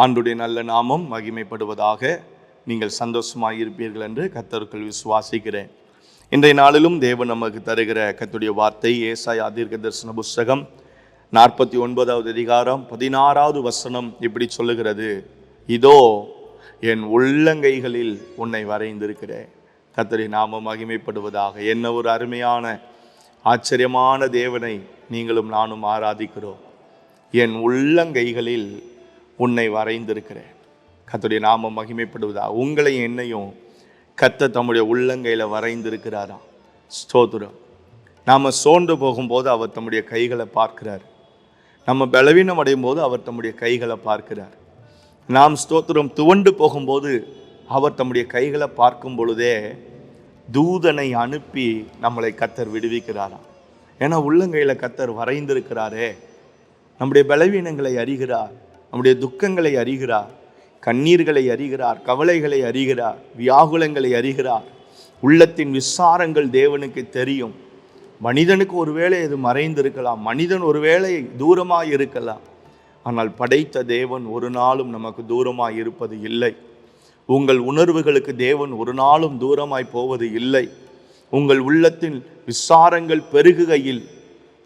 ஆண்டுடைய நல்ல நாமம் மகிமைப்படுவதாக நீங்கள் சந்தோஷமாக இருப்பீர்கள் என்று கத்தருக்குள் விசுவாசிக்கிறேன். இன்றைய நாளிலும் தேவன் நமக்கு தருகிற கத்துடைய வார்த்தை ஏசாய் தீர்க்க தரிசன புஸ்தகம் நாற்பத்தி ஒன்பதாவது அதிகாரம் பதினாறாவது வசனம் இப்படி சொல்லுகிறது. இதோ என் உள்ளங்கைகளில் உன்னை வரைந்திருக்கிறேன். கத்தரி நாமம் மகிமைப்படுவதாக. என்ன ஒரு அருமையான ஆச்சரியமான தேவனை நீங்களும் நானும் ஆராதிக்கிறோம். என் உள்ளங்கைகளில் உன்னை வரைந்திருக்கிறேன். கத்துடைய நாமம் மகிமைப்படுவதா? உங்களையும் என்னையும் கத்த தம்முடைய உள்ளங்கையில் வரைந்திருக்கிறாராம் ஸ்தோத்திரம். நாம் சோர்ந்து போகும்போது அவர் தம்முடைய கைகளை பார்க்கிறார். நம்ம பலவீனம் அடையும் போது அவர் தம்முடைய கைகளை பார்க்கிறார். நாம் ஸ்தோத்திரம் துவண்டு போகும்போது அவர் தம்முடைய கைகளை பார்க்கும் பொழுதே தூதனை அனுப்பி நம்மளை கத்தர் விடுவிக்கிறாராம் ஏன்னா உள்ளங்கையில் கத்தர் வரைந்திருக்கிறாரே. நம்முடைய பலவீனங்களை அறிகிறார். நம்முடைய துக்கங்களை அறிகிறார் கண்ணீர்களை அறிகிறார் கவலைகளை அறிகிறார் வியாகுலங்களை அறிகிறார். உள்ளத்தின் விசாரங்கள் தேவனுக்கு தெரியும். மனிதனுக்கு ஒருவேளை இது மறைந்திருக்கலாம் மனிதன் ஒருவேளை தூரமாக இருக்கலாம். ஆனால் படைத்த தேவன் ஒரு நாளும் நமக்கு தூரமாக இருப்பது இல்லை. உங்கள் உணர்வுகளுக்கு தேவன் ஒரு நாளும் தூரமாய் போவது இல்லை. உங்கள் உள்ளத்தின் விசாரங்கள் பெருகுகையில்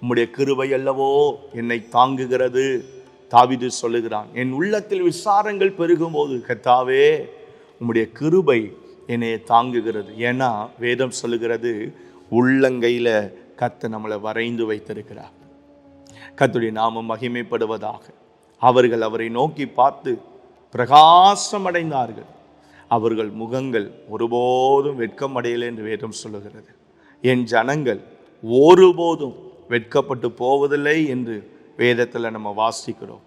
உம்முடைய கிருவை அல்லவோ என்னை தாங்குகிறது. தாவிது சொல்லுகிறான் என் உள்ளத்தில் விசாரங்கள் பெருகும் போது கத்தாவே உம்முடைய கிருபை என்னை தாங்குகிறது. ஏன்னா வேதம் சொல்லுகிறது உள்ளங்கையில் கத்தை நம்மளை வரைந்து வைத்திருக்கிறார். கத்துடைய நாமம் மகிமைப்படுவதாக. அவர்கள் அவரை நோக்கி பார்த்து பிரகாசமடைந்தார்கள். அவர்கள் முகங்கள் ஒருபோதும் வெட்கம் அடையலை என்று வேதம் சொல்லுகிறது. என் ஜனங்கள் ஒருபோதும் வெட்கப்பட்டு போவதில்லை என்று வேதத்தில் நம்ம வாசிக்கிறோம்.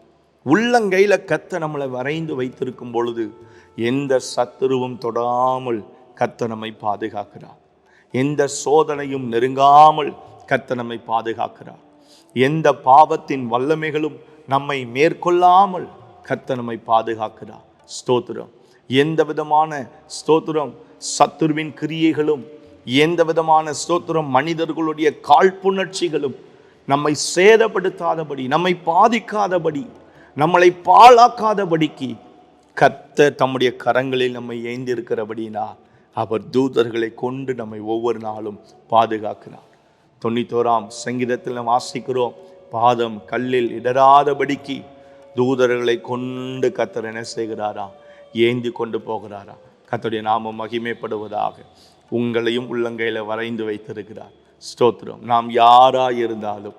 உள்ளங்கையில் கத்தை நம்மளை வரைந்து வைத்திருக்கும் பொழுது எந்த சத்துருவும் தொடாமல் கத்தை நம்மை பாதுகாக்கிறார். எந்த சோதனையும் நெருங்காமல் கத்தை நம்மை பாதுகாக்கிறார். எந்த பாவத்தின் வல்லமைகளும் நம்மை மேற்கொள்ளாமல் கத்த நம்மை பாதுகாக்கிறார். ஸ்தோத்திரம். எந்த விதமான ஸ்தோத்திரம் சத்துருவின் கிரியைகளும் எந்த விதமான ஸ்தோத்திரம் மனிதர்களுடைய காழ்ப்புணர்ச்சிகளும் நம்மை சேதப்படுத்தாதபடி நம்மை பாதிக்காதபடி நம்மளை பாழாக்காதபடிக்கு கத்த தம்முடைய கரங்களில் நம்மை ஏந்திருக்கிறபடினா அவர் தூதர்களை கொண்டு நம்மை ஒவ்வொரு நாளும் பாதுகாக்கிறார். தொண்ணூத்தோராம் சங்கீதத்தில் நாம் வாசிக்கிறோம் பாதம் கல்லில் இடராதபடிக்கு தூதர்களை கொண்டு கத்தர் என்ன செய்கிறாரா? ஏந்தி கொண்டு போகிறாரா? கத்தருடைய நாமம் மகிமைப்படுவதாக உங்களையும் உள்ளங்கையில் வரைந்து வைத்திருக்கிறார். ஸ்தோத்திரம். நாம் யாராக இருந்தாலும்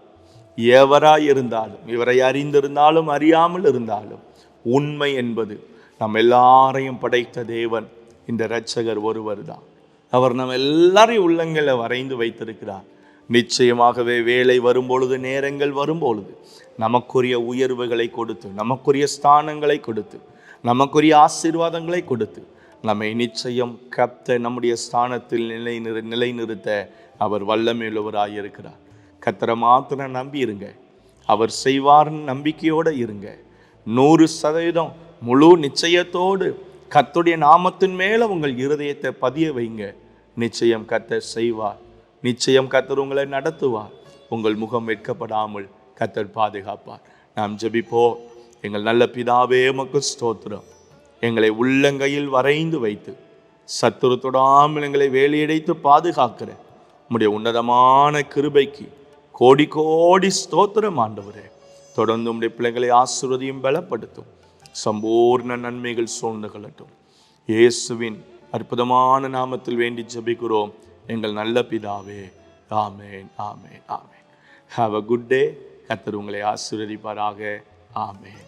எவராய் இருந்தாலும் இவரை அறிந்திருந்தாலும் அறியாமல் இருந்தாலும் உண்மை என்பது நம் எல்லாரையும் படைத்த தேவன். இந்த இரட்சகர் ஒருவர் தான் அவர் நம் எல்லாரையும் உள்ளங்களை வரைந்து வைத்திருக்கிறார். நிச்சயமாகவே வேலை வரும்பொழுது நேரங்கள் வரும்பொழுது நமக்குரிய உயர்வுகளை கொடுத்து நமக்குரிய ஸ்தானங்களை கொடுத்து நமக்குரிய ஆசீர்வாதங்களை கொடுத்து நம்மை நிச்சயம் கத்த நம்முடைய ஸ்தானத்தில் நிலை நிறு நிலைநிறுத்த அவர் வல்லமையுள்ளவராக இருக்கிறார் கத்தரை மாத்திரம் நம்பி இருங்க. அவர் செய்வார்னு நம்பிக்கையோடு இருங்க. நூறு சதவீதம் முழு நிச்சயத்தோடு கத்துடைய நாமத்தின் மேலே உங்கள் இருதயத்தை பதிய வைங்க. நிச்சயம் கத்தர் செய்வார். நிச்சயம் கத்தர் உங்களை நடத்துவார். உங்கள் முகம் வெட்கப்படாமல் கத்தர் பாதுகாப்பார். நாம் ஜெபிப்போ எங்கள் நல்ல பிதாவே மக்கு ஸ்தோத்திரம். எங்களை உள்ளங்கையில் வரைந்து வைத்து சத்துரு தொடாமல் எங்களை வேலையடைத்து பாதுகாக்கிற உம்முடைய உன்னதமான கிருபைக்கு கோடி கோடி ஸ்தோத்திரம் ஆண்டவரே. தொடர்ந்து உம்முடைய பிள்ளைகளை ஆசிர்வதியும் பலப்படுத்தும். சம்பூர்ண நன்மைகள் சூழ்ந்து கொள்ளட்டும். இயேசுவின் அற்புதமான நாமத்தில் வேண்டி ஜபிக்கிறோம். எங்கள் நல்ல பிதாவே ஆமேன் ஆமேன் ஆமேன். ஹாவ் அ குட் டே கத்தர் உங்களை ஆசீர்வதிப்பாராக. ஆமேன்.